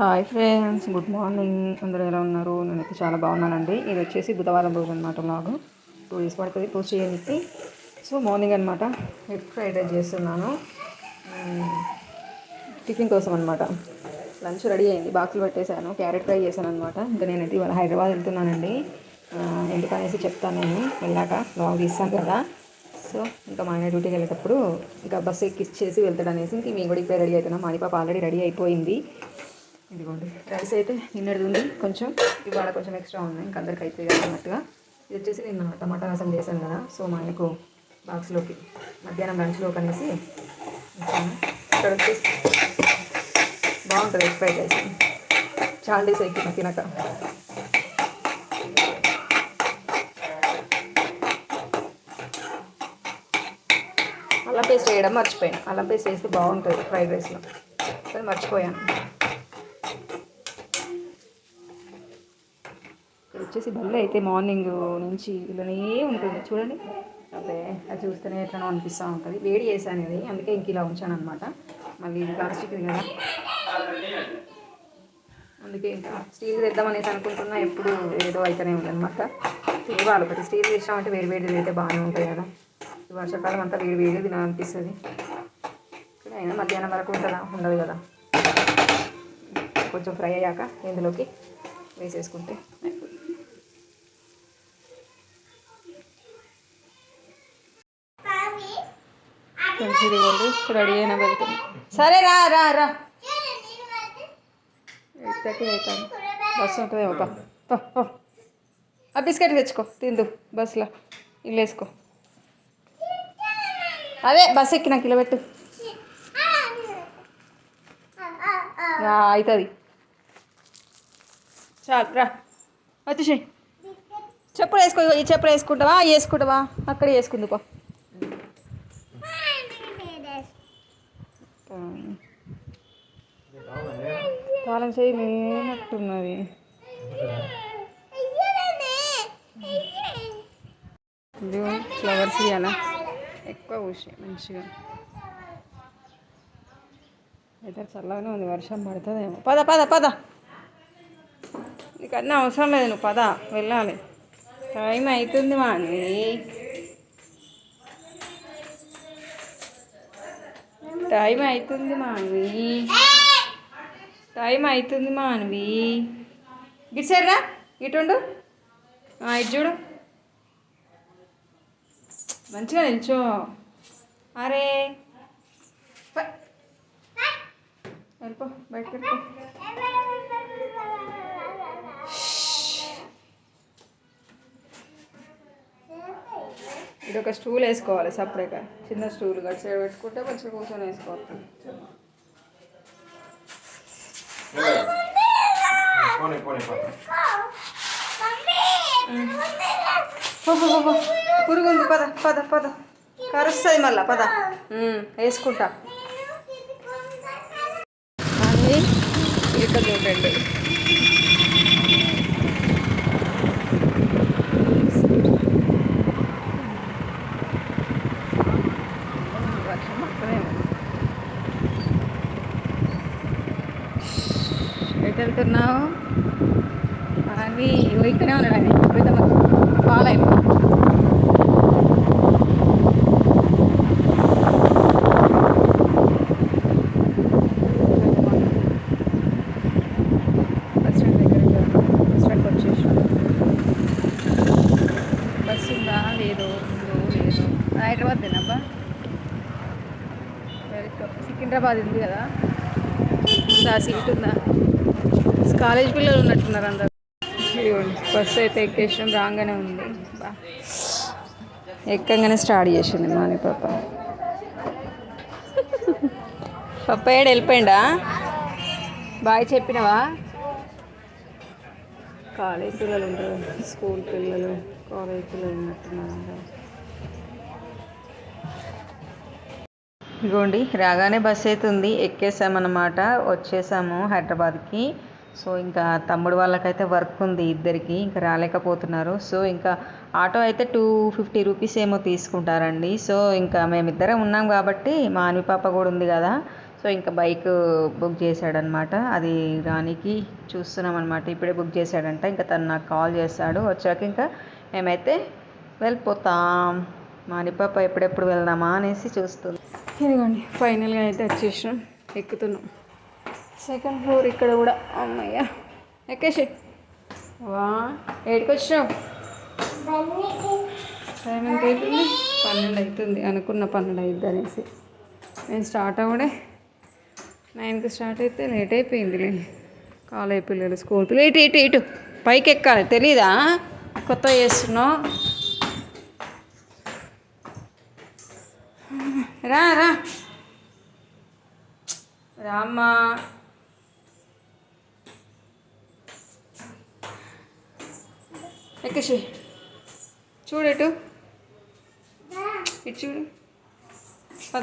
Hi friends good morning. అందరూ ఎలా ఉన్నారు? నేనైతే చాలా బాగున్నానండి. ఇది వచ్చేసి బుధవారం రోజు అనమాట నాకు టూ డేస్ పడుతుంది. పోస్ట్ చేయడానికి. సో మార్నింగ్ అనమాట ఎగ్ ఫ్రైడ్ రైస్ చేస్తున్నాను. టిఫిన్ కోసం అనమాట లంచ్ రెడీ అయింది. బాక్సులు పెట్టేశాను. క్యారెట్ ఫ్రై చేశాను అనమాట ఇంకా నేనైతే ఇవాళ హైదరాబాద్ వెళ్తున్నానండి. ఎందుకనేసి చెప్తాను నేను. వెళ్ళాక లాగ్ తీస్తాను కదా. సో ఇంకా మా ఆయన డ్యూటీకి వెళ్ళేటప్పుడు ఇంకా బస్సు ఎక్కిచ్చేసి వెళ్తాడు అనేసి ఇంక మేము కూడా ఇప్పుడే రెడీ అవుతున్నాం. మాది పాప ఆల్రెడీ రెడీ అయిపోయింది. ఇదిగోండి రైస్ అయితే నిన్నటిది ఉంది కొంచెం ఇవాళ కొంచెం ఎక్స్ట్రా ఉంది ఇంకా అందరికి అయితే అన్నట్టుగా. ఇది వచ్చేసి నేను టమాటా రసం చేశాను కదా సో మా ఆయనకు బాక్స్లోకి మధ్యాహ్నం లంచ్లోకి అనేసి ఇక్కడ వచ్చేసి బాగుంటుంది ఎగ్ ఫ్రైడ్ రైస్ చాలా డేస్ అయిపోయింది తినక. అల్లం పేస్ట్ వేయడం మర్చిపోయాను. అల్లం పేస్ట్ వేస్తే బాగుంటుంది ఫ్రైడ్ రైస్లో కానీ మర్చిపోయాను. వచ్చేసి బల్లి అయితే మార్నింగ్ నుంచి ఇలానే ఉంటుంది. చూడండి. అదే అది చూస్తేనే ఎట్లా అనిపిస్తూ ఉంటుంది. వేడి చేశాను ఇది అందుకే ఇంక ఇలా ఉంచాను అనమాట మళ్ళీ ఇది ప్లాస్టిక్ కదా. అందుకే ఇంకా స్టీల్ తెద్దామనేసి అనుకుంటున్నా ఎప్పుడు ఏదో అయితేనే ఉందన్నమాట. తేవాలి ఒకటి స్టీల్ తెచ్చామంటే వేడి వేడి అయితే బాగానే ఉంటాయి కదా. ఈ వర్షాకాలం అంతా వేడి వేడి తినాలనిపిస్తుంది. ఇక్కడ అయినా మధ్యాహ్నం వరకు ఉంటుందా? ఉండదు కదా. కొంచెం ఫ్రై అయ్యాక ఇందులోకి వేసేసుకుంటే అయిపోతుంది. ఫ్రెండ్స్ ఇదిగోండి రెడీ అయినా వెళ్తుంది సరే రా రా రా. ఎయిట్ థర్టీ అవుతాను బస్సు ఉంటుందేమో పా ఆ బిస్కెట్ తెచ్చుకో తిందు బస్సులో. ఇల్లు వేసుకో. అదే బస్సు ఎక్కి నాకు ఇలా పెట్టు. రా అవుతుంది చాలు రా. వచ్చేసి చెప్పులు వేసుకో ఈ చెప్పులు వేసుకుంటావా? వేసుకుంటావా? అక్కడ వేసుకుందుకో పో తాళం చేయి లేనట్టున్నది ఫ్లవర్స్ ఇవ్వాలా ఎక్కువ పూసి మంచిగా. వెదర్ చల్లగానే ఉంది వర్షం పడుతుందేమో. పద పద పద. నీకు అన్నీ అవసరం లేదు నువ్వు పద వెళ్ళాలి. టైం అవుతుంది మా టైం అవుతుంది మానవి. టైం అవుతుంది మానవి. ఇటు ఇటుండు ఆ, ఇటు చూడు. మంచిగా నిల్చో. అరే. వెళ్ళిపో బయటకు వెళ్ళిపో. ఇది ఒక స్టూల్ వేసుకోవాలి సపరేట్గా. చిన్న స్టూల్ సైడ్ పెట్టుకుంటే కొంచెం కూర్చొని పో. పురుగుంది పద పద పద. కరుస్తుంది మళ్ళా పద. వేసుకుంటా. ఇక్కడ చూడండి వర్షం పడుతుందేమో. ఎటు వెళ్తున్నావు అవి ఇక్కడే ఉన్నాడు ఆయన ఇప్పుడైతే ఫాలో అయిపో బస్ స్టాండ్ దగ్గర బస్ స్టాండ్కి వచ్చేసాం బస్సు ఉందా? లేదో. ఉందో హైదరాబాద్ తినబ్బా సికింద్రాబాద్ ఉంది కదా? ఉందా? సీట్ ఉందా? కాలేజ్ పిల్లలు ఉన్నట్టున్నారు అందరు. బస్సు అయితే ఎక్కేసాం రాగానే ఉంది. ఎక్కంగానే స్టార్ట్ చేసింది మాని పాప. పప్ప ఏడు వెళ్ళిపోయిండా బాయ్ చెప్పినవా? కాలేజ్ పిల్లలు ఉంటారు స్కూల్ పిల్లలు కాలేజ్ పిల్లలు ఉన్నట్టున్నారు అందరూ. ఇదిగోండి రాగానే బస్ అయితే ఉంది ఎక్కేసామన్నమాట. వచ్చేసాము హైదరాబాద్కి. సో ఇంకా తమ్ముడు వాళ్ళకైతే వర్క్ ఉంది ఇద్దరికి ఇంకా రాలేకపోతున్నారు. సో ఇంకా ఆటో అయితే టూ ఫిఫ్టీ రూపీస్ ఏమో తీసుకుంటారండి. సో ఇంకా మేమిద్దరం ఉన్నాం కాబట్టి మా అనివి పాప కూడా ఉంది కదా సో ఇంకా బైక్ బుక్ చేశాడనమాట అది రానికి చూస్తున్నాం అనమాట ఇప్పుడే బుక్ చేశాడంట. ఇంకా తను నాకు కాల్ చేస్తాడు. వచ్చాక ఇంకా మేమైతే వెళ్ళిపోతాం. మానిపాప ఎప్పుడెప్పుడు వెళ్దామా అనేసి చూస్తుంది. ఇదిగోండి ఫైనల్గా అయితే వచ్చేసాం ఎక్కుతున్నాం. సెకండ్ ఫ్లోర్ ఇక్కడ కూడా. అమ్మయ్య. ఎక్కేసి వా ఏడికి వచ్చినావు టైం ఎంత అవుతుంది పన్నెండు అవుతుంది అనుకున్న పన్నెండు అవుద్ది అనేసి. నేను స్టార్ట్ అవ్వడే. నైన్కి స్టార్ట్ అయితే లేట్ అయిపోయిందిలే. కాలేజ్ పిల్లలు స్కూల్ పిల్లలు ఇటు ఇటు ఇటు పైకి ఎక్కాలి. తెలీదా? కొత్త చేస్తున్నావు. రా రా. రామ్మా. ఎక్కసి చూడు ఇటు. చూడు. పద.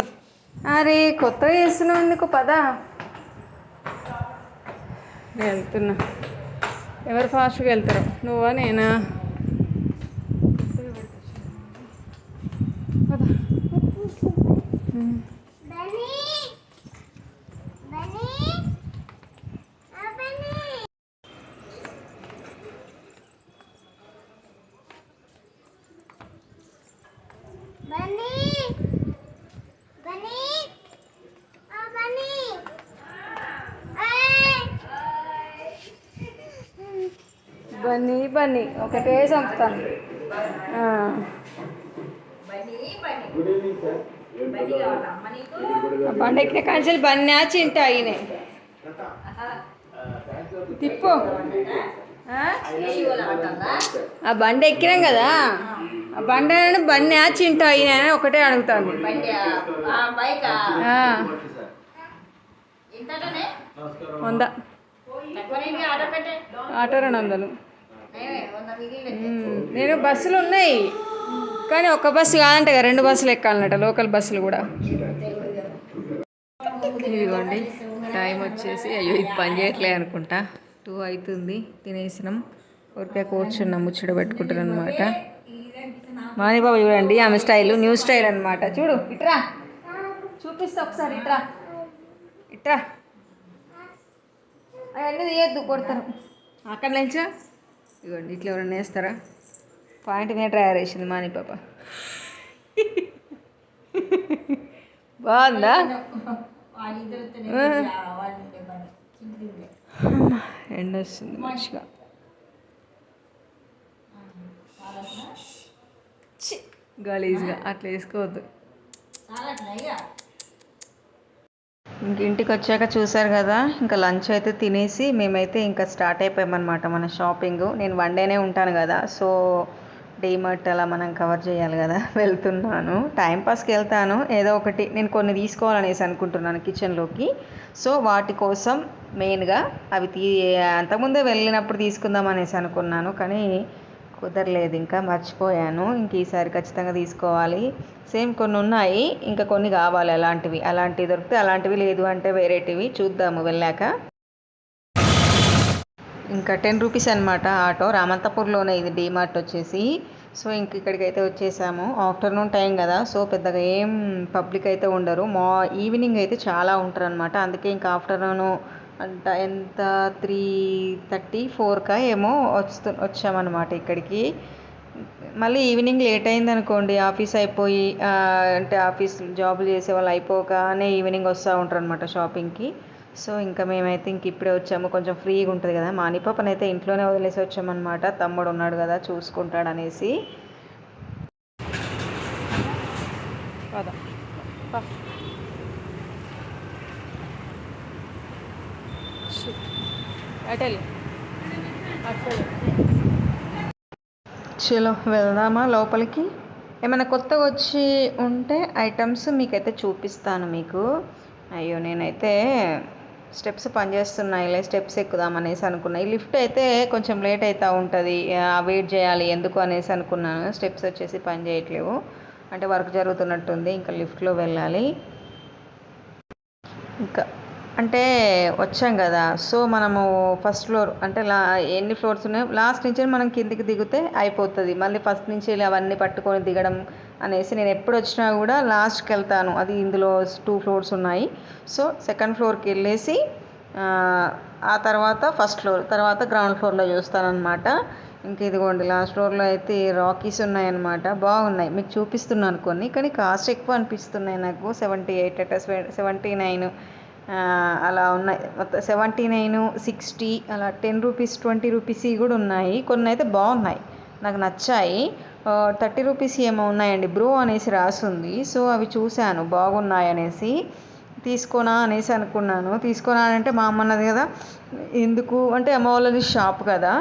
అరే కొత్తగా చేస్తున్నావు ఎందుకు? పద. నేను వెళ్తున్నా. ఎవరు ఫాస్ట్గా వెళ్తారు? నువ్వా నేనా పద ఉమ్. బన్నీ బన్నీ ఒకటే చంపుతాను బండి ఎక్కిన కాంచెలు బన్నీ చింట అయినే. తిప్పు. ఆ? ఆ బండి ఎక్కినాం కదా. ఆ బండి అయినా బన్నీ చింట అయిన ఒకటే అడుగుతాను ఆ. వంద. ఆటో రెండు వందలు. నేను బస్సులు ఉన్నాయి. కానీ ఒక బస్సు కాదంట కదా, రెండు బస్సులు ఎక్కాలన్నట లోకల్ బస్సులు కూడా. ఇదిగోండి టైం వచ్చేసి అయ్యో ఇది పని చేయట్లే అనుకుంటా. టూ అవుతుంది తినేసినాం. ఊరికే కూర్చున్నాం ముచ్చట పెట్టుకుంటున్నాను అనమాట మానిబాబు చూడండి ఆమె స్టైల్ న్యూ స్టైల్ అనమాట చూడు ఇట్రా. చూపిస్తా ఒకసారి ఇట్రా. ఇట్రా. అవన్నీ తీయద్దు కొడతారు అక్కడ నుంచా? ఇదిగోండి ఇట్లా ఎవరైనా వేస్తారా? పాయింట్ మీద తయారు వేసింది మాని పాప. బాగుందా? ఎండ వస్తుంది మంచిగా. గలీజ్గా అట్లా వేసుకోవద్దు. ఇంక ఇంటికి వచ్చాక చూసారు కదా ఇంకా లంచ్ అయితే తినేసి మేమైతే ఇంకా స్టార్ట్ అయిపోయామన్నమాట మన షాపింగ్. నేను వన్ డేనే ఉంటాను కదా సో డీమర్ట్ అలా మనం కవర్ చేయాలి కదా వెళ్తున్నాను. టైంపాస్కి వెళ్తాను ఏదో ఒకటి. నేను కొన్ని తీసుకోవాలనేసి అనుకుంటున్నాను కిచెన్లోకి. సో వాటి కోసం మెయిన్గా అవి తీ అంతకుముందే వెళ్ళినప్పుడు తీసుకుందాం అనేసి అనుకున్నాను కానీ కుదరలేదు ఇంకా మర్చిపోయాను. ఇంక ఈసారి ఖచ్చితంగా తీసుకోవాలి. సేమ్ కొన్ని ఉన్నాయి ఇంకా కొన్ని కావాలి అలాంటివి. అలాంటివి దొరికితే అలాంటివి లేదు అంటే వేరేటివి చూద్దాము వెళ్ళాక. ఇంకా టెన్ రూపీస్ అనమాట ఆటో. రామంతపూర్లోనే ఇది డీమార్ట్ వచ్చేసి. సో ఇంక ఇక్కడికైతే వచ్చేసాము. ఆఫ్టర్నూన్ టైం కదా సో పెద్దగా ఏం పబ్లిక్ అయితే ఉండరు. మా ఈవినింగ్ అయితే చాలా ఉంటారు అనమాట అందుకే ఇంకా ఆఫ్టర్నూన్ అంట. ఎంత? త్రీ థర్టీ ఫోర్కా ఏమో వస్తు వచ్చామన్నమాట ఇక్కడికి. మళ్ళీ ఈవినింగ్ లేట్ అయింది అనుకోండి ఆఫీస్ అయిపోయి అంటే ఆఫీస్ జాబులు చేసే వాళ్ళు అయిపోగానే ఈవినింగ్ వస్తూ ఉంటారు అనమాట షాపింగ్కి. సో ఇంకా మేమైతే ఇంక ఇప్పుడే వచ్చాము. కొంచెం ఫ్రీగా ఉంటుంది కదా. మానిపాపని అయితే ఇంట్లోనే వదిలేసి వచ్చామన్నమాట. తమ్ముడు ఉన్నాడు కదా చూసుకుంటాడు అనేసి. పద పా. షిట్. అటెల్. చలో వెళ్దామా లోపలికి? ఏమైనా కొత్తగా వచ్చి ఉంటే ఐటమ్స్ మీకైతే చూపిస్తాను మీకు. అయ్యో నేనైతే స్టెప్స్ పనిచేస్తున్నాయిలే స్టెప్స్ ఎక్కుదాం అనేసి అనుకున్నా. ఈ లిఫ్ట్ అయితే కొంచెం లేట్ అవుతూ ఉంటుంది. వెయిట్ చేయాలి ఎందుకు అనేసి అనుకున్నాను. స్టెప్స్ వచ్చేసి పని చేయట్లేవు. అంటే వర్క్ జరుగుతున్నట్టుంది ఇంకా లిఫ్ట్లో వెళ్ళాలి. ఇంకా అంటే వచ్చాం కదా. సో మనము ఫస్ట్ ఫ్లోర్ అంటే లా ఎన్ని ఫ్లోర్స్ ఉన్నాయో లాస్ట్ నుంచి మనం కిందికి దిగితే అయిపోతుంది. మళ్ళీ ఫస్ట్ నుంచి అవన్నీ పట్టుకొని దిగడం అనేసి నేను ఎప్పుడు వచ్చినా కూడా లాస్ట్కి వెళ్తాను. అది ఇందులో టూ ఫ్లోర్స్ ఉన్నాయి. సో సెకండ్ ఫ్లోర్కి వెళ్ళేసి ఆ, తర్వాత ఫస్ట్ ఫ్లోర్ తర్వాత గ్రౌండ్ ఫ్లోర్లో చూస్తానన్నమాట. ఇంక ఇదిగోండి లాస్ట్ ఫ్లోర్లో అయితే రాకీస్ ఉన్నాయన్నమాట. బాగున్నాయి. మీకు చూపిస్తున్నాను కొన్ని కానీ కాస్ట్ ఎక్కువ అనిపిస్తున్నాయి నాకు. సెవెంటీ ఎయిట్ అట సెవెంటీ నైన్ అలా ఉన్నాయి. మొత్తం సెవెంటీ నైన్ సిక్స్టీ అలా టెన్ రూపీస్ ట్వంటీ రూపీస్ కూడా ఉన్నాయి. కొన్ని అయితే బాగున్నాయి. నాకు నచ్చాయి. థర్టీ రూపీస్ ఏమో ఉన్నాయండి. బ్రో అనేసి రాసుంది. సో అవి చూశాను. బాగున్నాయి అనేసి. తీసుకోనా అనేసి అనుకున్నాను. తీసుకోనా అంటే మా అమ్మ అన్నది కదా ఎందుకు? అంటే అమ్మ వాళ్ళది షాప్ కదా.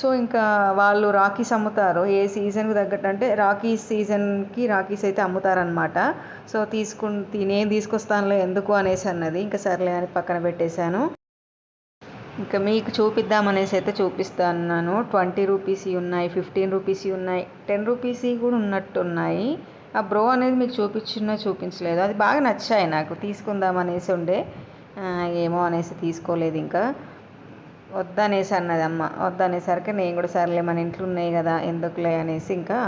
సో ఇంకా వాళ్ళు రాఖీస్ అమ్ముతారు. ఏ సీజన్కి తగ్గట్టు అంటే రాఖీస్ సీజన్కి రాఖీస్ అయితే అమ్ముతారనమాట సో తీసుకు నేను తీసుకొస్తానులే ఎందుకు అనేసి అన్నది. ఇంకా సర్లే అని పక్కన పెట్టేశాను. ఇంకా మీకు చూపిద్దామనేసి అయితే చూపిస్తున్నాను. ట్వంటీ రూపీస్ ఉన్నాయి ఫిఫ్టీన్ రూపీస్ ఉన్నాయి టెన్ రూపీస్ కూడా ఉన్నట్టు ఉన్నాయి ఆ బ్రో అనేది మీకు చూపించినా చూపించలేదు. అది బాగా నచ్చాయి నాకు. తీసుకుందాం అనేసి ఉండే. ఏమో అనేసి తీసుకోలేదు ఇంకా. వద్దనేసి అన్నది అమ్మ వద్దనేసరికి నేను కూడా సర్లే మన ఇంట్లో ఉన్నాయి కదా ఎందుకులే అనేసి ఇంకా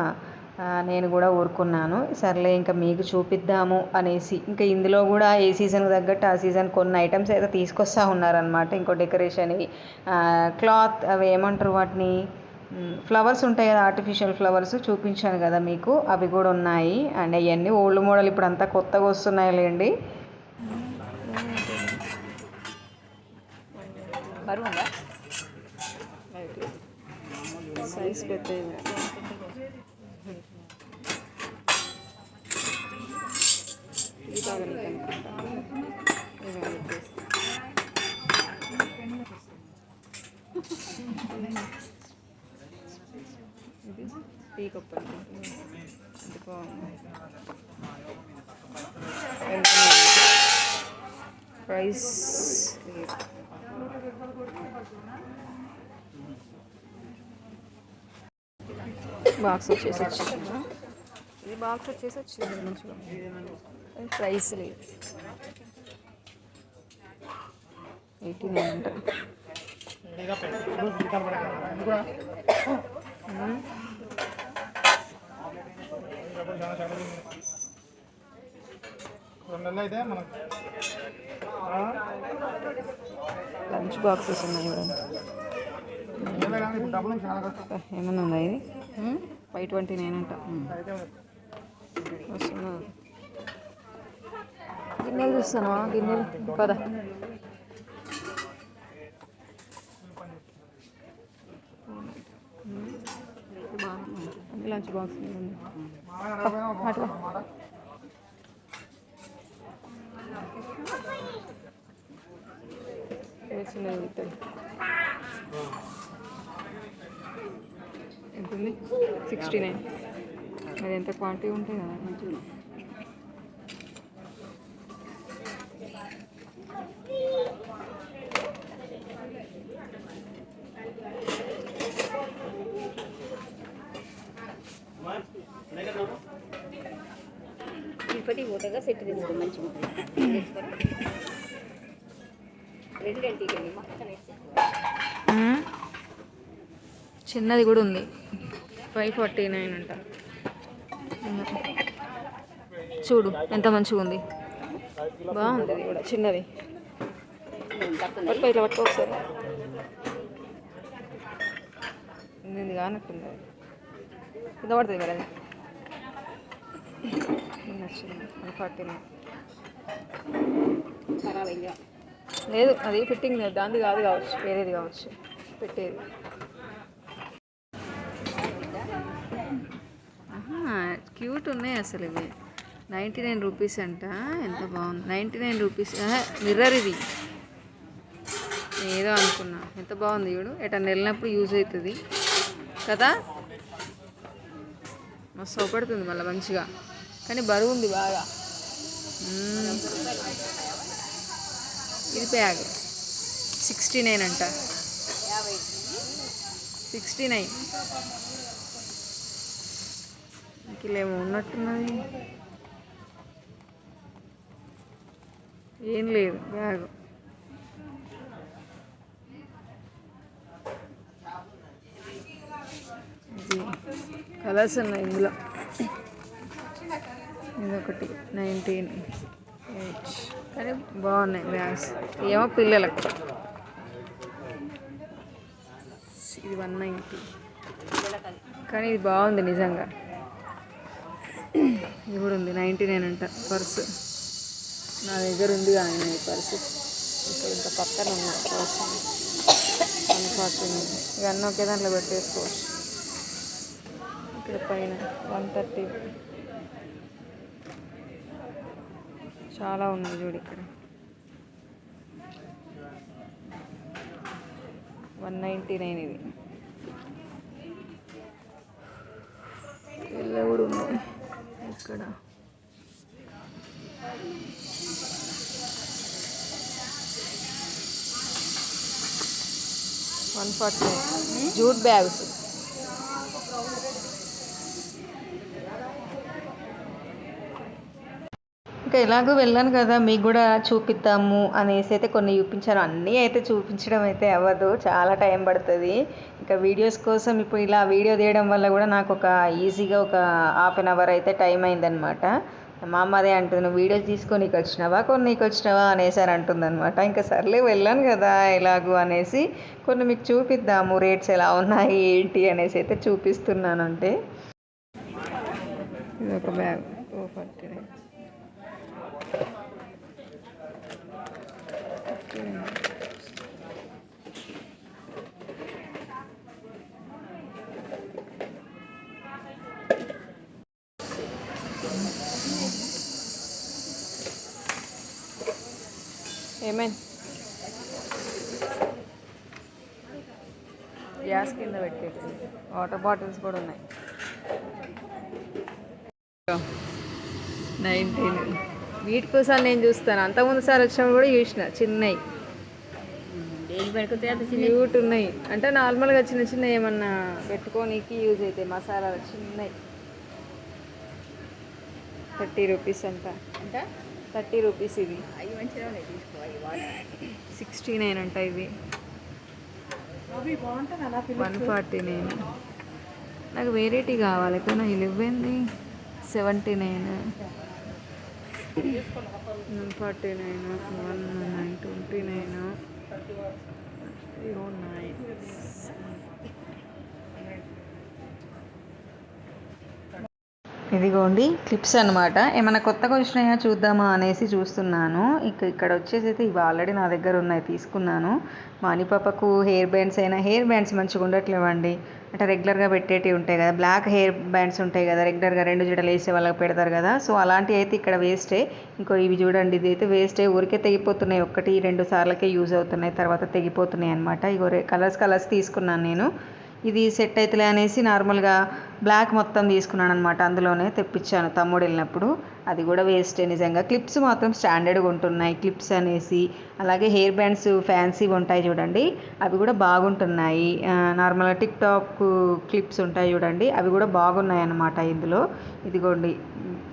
నేను కూడా ఊరుకున్నాను. సర్లే ఇంకా మీకు చూపిద్దాము అనేసి. ఇంకా ఇందులో కూడా ఏ సీజన్కి తగ్గట్టు ఆ సీజన్ కొన్ని ఐటమ్స్ అయితే తీసుకొస్తా ఉన్నారనమాట ఇంకో డెకరేషన్ క్లాత్ అవి ఏమంటారు వాటిని? ఫ్లవర్స్ ఉంటాయి కదా ఆర్టిఫిషియల్ ఫ్లవర్స్ చూపించాను కదా మీకు. అవి కూడా ఉన్నాయి. అండ్ అవన్నీ ఓల్డ్ మోడల్ ఇప్పుడు అంతా కొత్తగా వస్తున్నాయి లేండి బరువు ఉందా సైజ్ పెద్ద ఇది బాగా నీకు అనుకుంటా ఇవి పెట్టేసి. ఇది టీ కప్ అనుకుంటా ఇది బాగుంది ప్రైస్ బాక్స్ వచ్చేసి వచ్చింది? ఇది బాక్స్ వచ్చేసి వచ్చింది మంచిగా. ప్రైస్ లేదు. ఎయిటీ నైన్ అంట. లంచ్ బాక్సెస్ ఉన్నాయి ఏమన్నా ఉందా ఇది? ఫైవ్ ట్వంటీ నైన్ అంట. వస్తున్నా. గిన్నెలు చూస్తాను గిన్నెలు. పద. లంచ్ బాక్స్ మామయ్య రాబోయే ఒక అట్లా మాట చిన్నది ఉంటుంది ఎంత ఉంది సిక్స్టీ నైన్ అది ఎంత క్వాంటిటీ ఉంటుంది కదా తిరుపతి పోతాగా సెట్ తీసుకో మంచిగా ఉంటుంది. తీసుకోరా. రెండు రెండింటికి వెళ్ళి పక్కన వేసేసుకో. మ్మ్. చిన్నది కూడా ఉంది ఫైవ్ ఫార్టీ నైన్ అంట. చూడు ఎంత మంచిగా ఉంది. బాగుంది ఇది కూడా చిన్నది. పట్టుకో ఇట్లా పట్టుకో ఒకసారి. ఇది కానట్టుంది. కింద పడుతుంది మరి అది నచ్చింది వన్ ఫార్టీ నైన్. లేదు అది ఫిట్టింగ్ లేదు దాంది కాదు కావచ్చు వేరేది కావచ్చు పెట్టేది. క్యూట్ ఉన్నాయి అసలు ఇవి? నైంటీ నైన్ రూపీస్ అంట. ఎంత బాగుంది. Ninety nine rupees. మిర్రర్ ఇది. ఏదో అనుకున్నా. ఎంత బాగుంది చూడు. ఎటన్నా వెళ్ళినప్పుడు యూజ్ అవుతుంది. కదా? మస్తు సోపడుతుంది మళ్ళీ మంచిగా. కానీ బరువు ఉంది బాగా. ఇది బ్యాగ్ సిక్స్టీ నైన్ అంట. సిక్స్టీ నైన్ ఇంకేమో ఉన్నట్టున్నది ఏం లేదు బ్యాగ్. ఇది కలర్స్ ఉన్నాయి ఇందులో. ఇదొకటి నైన్టీన్ ఎయిట్. కానీ బాగున్నాయి బ్యాగ్స్. ఏమో పిల్లలకు. ఇది వన్ నైంటీ కానీ ఇది బాగుంది నిజంగా. ఇది కూడా ఉంది నైంటీ నైన్ అంట పర్సు. నా దగ్గర ఉంది కానీ ఈ పర్సు. ఇక్కడ ఇంత పక్కన ఉంది పర్సు వన్ ఫార్టీ నైన్ ఇవన్నీ ఒకే దాంట్లో పెట్టేసుకోవచ్చు. ఇక్కడ పైన వన్ థర్టీ చాలా ఉన్నాయి చూడు ఇక్కడ. వన్ నైంటీ నైన్ ఇది. ఇలా కూడా ఉన్నాయి ఇక్కడ one forty nine jute bags ఎలాగో వెళ్ళాను కదా మీకు కూడా చూపిద్దాము అనేసి అయితే కొన్ని చూపించాను. అన్నీ అయితే చూపించడం అయితే అవ్వదు చాలా టైం పడుతుంది. ఇంకా వీడియోస్ కోసం ఇప్పుడు ఇలా వీడియో తీయడం వల్ల కూడా నాకు ఒక ఈజీగా ఒక హాఫ్ అన్ అవర్ అయితే టైం అయిందనమాట మా అమ్మ అదే అంటుంది నువ్వు వీడియోస్ తీసుకొని వచ్చినావా కొన్ని వచ్చినావా? అనేసి అని అంటుందన్నమాట. ఇంకా సర్లే వెళ్ళాను కదా ఎలాగూ అనేసి కొన్ని మీకు చూపిద్దాము రేట్స్ ఎలా ఉన్నాయి ఏంటి అనేసి అయితే చూపిస్తున్నాను అంటే ఇది ఒక బ్యాగ్ ఓ ఫార్టీ నైన్ ఏమైంది గ్యాస్ కింద పెట్టేది వాటర్ బాటిల్స్ కూడా ఉన్నాయి. నైన్టీన్ వీటి కోసం నేను చూస్తాను. అంతకుముందు సార్ వచ్చినప్పుడు కూడా చూసిన చిన్నవి క్యూట్ ఉన్నాయి. అంటే నార్మల్గా చిన్న చిన్న ఏమన్నా పెట్టుకోనీకి యూజ్ అవుతాయి మసాలాలు చిన్నవి థర్టీ రూపీస్ అంట. అంట? థర్టీ రూపీస్ ఇది సిక్స్టీ నైన్ అంట ఇవి. One forty nine. నాకు వెరైటీ కావాలి. కానీ ఇవి ఇవ్వండి. Seventy nine. Forty nine one nine twenty nine zero nine. ఇదిగోండి క్లిప్స్ అనమాట ఏమైనా కొత్తగా వచ్చినాయా చూద్దామా అనేసి చూస్తున్నాను. ఇక ఇక్కడ వచ్చేసి అయితే ఇవి ఆల్రెడీ నా దగ్గర ఉన్నాయి తీసుకున్నాను. మా అని పాపకు హెయిర్ బ్యాండ్స్ అయినా హెయిర్ బ్యాండ్స్ మంచిగా ఉండట్లేవండి. అంటే రెగ్యులర్గా పెట్టేటివి ఉంటాయి కదా. బ్లాక్ హెయిర్ బ్యాండ్స్ ఉంటాయి కదా రెగ్యులర్గా రెండు జడలు వేసే వాళ్ళకి పెడతారు కదా. సో అలాంటివి అయితే ఇక్కడ వేస్టే ఇంకో ఇవి చూడండి ఇది అయితే వేస్టే ఊరికే తెగిపోతున్నాయి. ఒకటి రెండు సార్లకే యూజ్ అవుతున్నాయి. తర్వాత తెగిపోతున్నాయి అనమాట ఇగో కలర్స్ కలర్స్ తీసుకున్నాను నేను. ఇది సెట్ అవుతులే అనేసి నార్మల్గా బ్లాక్ మొత్తం తీసుకున్నాను అనమాట అందులోనే తెప్పించాను తమ్ముడు వెళ్ళినప్పుడు. అది కూడా వేస్టే నిజంగా. క్లిప్స్ మాత్రం స్టాండర్డ్గా ఉంటున్నాయి. క్లిప్స్ అనేసి అలాగే హెయిర్ బ్యాండ్స్ ఫ్యాన్సీ ఉంటాయి చూడండి. అవి కూడా బాగుంటున్నాయి. నార్మల్గా టిక్ టాక్ క్లిప్స్ ఉంటాయి చూడండి. అవి కూడా బాగున్నాయి అన్నమాట ఇందులో. ఇదిగోండి.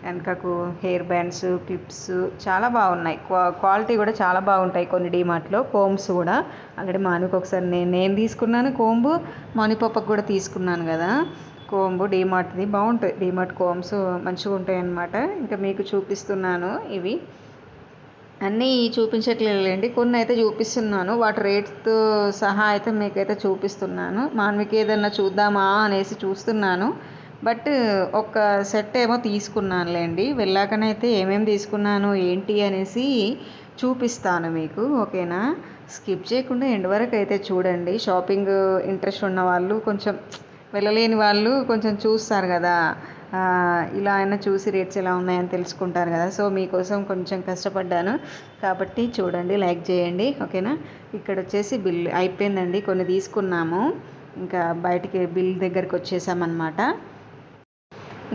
వెనకకు హెయిర్ బ్యాండ్స్ క్లిప్స్ చాలా బాగున్నాయి. క్వా క్వాలిటీ కూడా చాలా బాగుంటాయి కొన్ని డీమార్ట్లో. కోమ్స్ కూడా. ఆల్రెడీ మానుకి ఒకసారి నేను నేను తీసుకున్నాను కోంబు మానిపప్పకు కూడా తీసుకున్నాను కదా. కోంబు డీమార్ట్ది బాగుంటుంది డీమార్ట్ కోమ్స్ మంచిగా ఉంటాయి అన్నమాట ఇంకా మీకు చూపిస్తున్నాను ఇవి. అన్నీ చూపించట్లేదులేండి. కొన్ని అయితే చూపిస్తున్నాను. వాటి రేట్తో సహా అయితే మీకైతే చూపిస్తున్నాను. మాన్వికి ఏదన్నా చూద్దామా అనేసి చూస్తున్నాను. బట్ ఒక సెట్ ఏమో తీసుకున్నానులేండి. వెళ్ళాకనైతే ఏమేమి తీసుకున్నాను ఏంటి అనేసి చూపిస్తాను మీకు ఓకేనా? స్కిప్ చేయకుండా ఎండ్ వరకు అయితే చూడండి. షాపింగ్ ఇంట్రెస్ట్ ఉన్న వాళ్ళు కొంచెం వెళ్ళలేని వాళ్ళు కొంచెం చూస్తారు కదా. ఇలా అయినా చూసి రేట్స్ ఎలా ఉన్నాయని తెలుసుకుంటారు కదా. సో మీకోసం కొంచెం కష్టపడ్డాను. కాబట్టి చూడండి లైక్ చేయండి ఓకేనా? ఇక్కడ వచ్చేసి బిల్ అయిపోయిందండి కొన్ని తీసుకున్నాము. ఇంకా బయటికి బిల్ దగ్గరికి వచ్చేసామన్నమాట.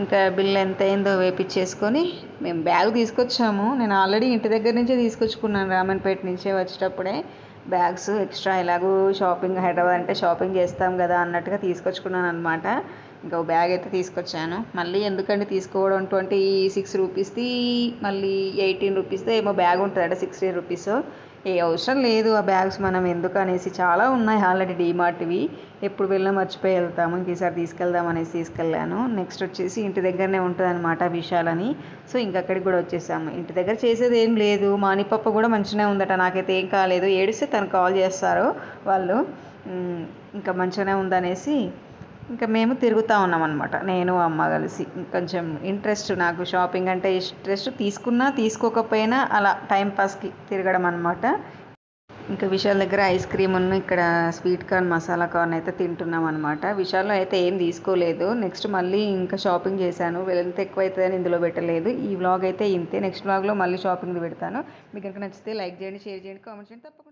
ఇంకా బిల్ ఎంత అయిందో వేపించేసుకొని మేము బ్యాగ్ తీసుకొచ్చాము. నేను ఆల్రెడీ ఇంటి దగ్గర నుంచే తీసుకొచ్చుకున్నాను రామన్పేట నుంచే వచ్చేటప్పుడే. బ్యాగ్స్ ఎక్స్ట్రా ఎలాగో షాపింగ్ హైదరాబాద్ అంటే షాపింగ్ చేస్తాం కదా అన్నట్టుగా తీసుకొచ్చుకున్నాను అనమాట ఇంకా బ్యాగ్ అయితే తీసుకొచ్చాను. మళ్ళీ ఎందుకంటే తీసుకోవడం? ట్వంటీ సిక్స్ రూపీస్ది మళ్ళీ ఎయిటీన్ రూపీస్ది ఏమో బ్యాగ్ ఉంటుంది సిక్స్టీ రూపీస్ ఏ అవసరం లేదు. ఆ బ్యాగ్స్ మనం ఎందుకు అనేసి చాలా ఉన్నాయి ఆల్రెడీ డీమార్ట్వి ఎప్పుడు వెళ్ళినా మర్చిపోయి వెళ్తాము. ఇంక ఈసారి తీసుకెళ్దాం అనేసి తీసుకెళ్ళాను. నెక్స్ట్ వచ్చేసి ఇంటి దగ్గరనే ఉంటుంది అనమాట విశాలని సో ఇంకక్కడికి కూడా వచ్చేసాము. ఇంటి దగ్గర చేసేది ఏం లేదు. మానిపప్ప కూడా మంచిగానే ఉందట. నాకైతే ఏం కాలేదు. ఏడిస్తే తను కాల్ చేస్తారు వాళ్ళు. ఇంకా మంచిగానే ఉందనేసి ఇంకా మేము తిరుగుతూ ఉన్నాం అనమాట నేను అమ్మ కలిసి. కొంచెం ఇంట్రెస్ట్ నాకు షాపింగ్ అంటే ఇంట్రెస్ట్ తీసుకున్నా తీసుకోకపోయినా అలా టైంపాస్కి తిరగడం అనమాట ఇంకా విశాల్ దగ్గర ఐస్ క్రీమ్ ఉన్న ఇక్కడ స్వీట్ కార్న్ మసాలా కార్న్ అయితే తింటున్నాం అనమాట విశాల్లో అయితే ఏం తీసుకోలేదు. నెక్స్ట్ మళ్ళీ ఇంకా షాపింగ్ చేశాను. ఎంత ఎక్కువ అవుతుందని ఇందులో పెట్టలేదు. ఈ వ్లాగ్ అయితే ఇంతే. నెక్స్ట్ వ్లాగ్లో మళ్ళీ షాపింగ్ పెడతాను. మీకు కనుక నచ్చితే లైక్ చేయండి షేర్ చేయండి కామెంట్ చేయండి. తప్పకుండా